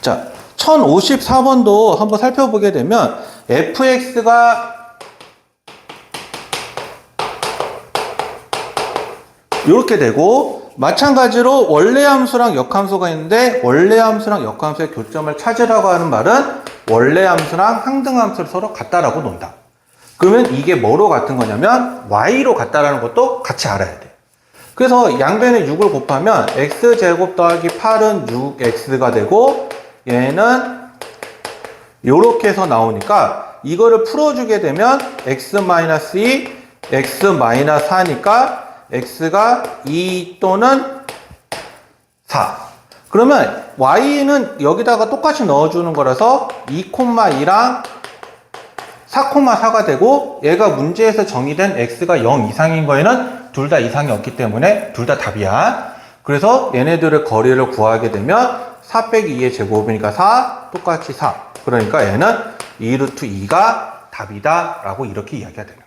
자, 1054번도 한번 살펴보게 되면 fx가 이렇게 되고 마찬가지로 원래 함수랑 역함수가 있는데 원래 함수랑 역함수의 교점을 찾으라고 하는 말은 원래 함수랑 항등함수를 서로 같다라고 논다. 그러면 이게 뭐로 같은 거냐면 y로 같다라는 것도 같이 알아야 돼. 그래서 양변에 6을 곱하면 x제곱 더하기 8은 6x가 되고 얘는 요렇게 해서 나오니까 이거를 풀어주게 되면 x-2, x-4니까 x가 2 또는 4. 그러면 y는 여기다가 똑같이 넣어주는 거라서 2,2랑 4,4가 되고 얘가 문제에서 정의된 x가 0 이상인 거에는 둘 다 이상이 없기 때문에 둘 다 답이야. 그래서 얘네들의 거리를 구하게 되면 4 빼기 2의 제곱이니까 4 똑같이 4. 그러니까 얘는 2루트 2가 답이다 라고 이렇게 이야기가 되는 거야.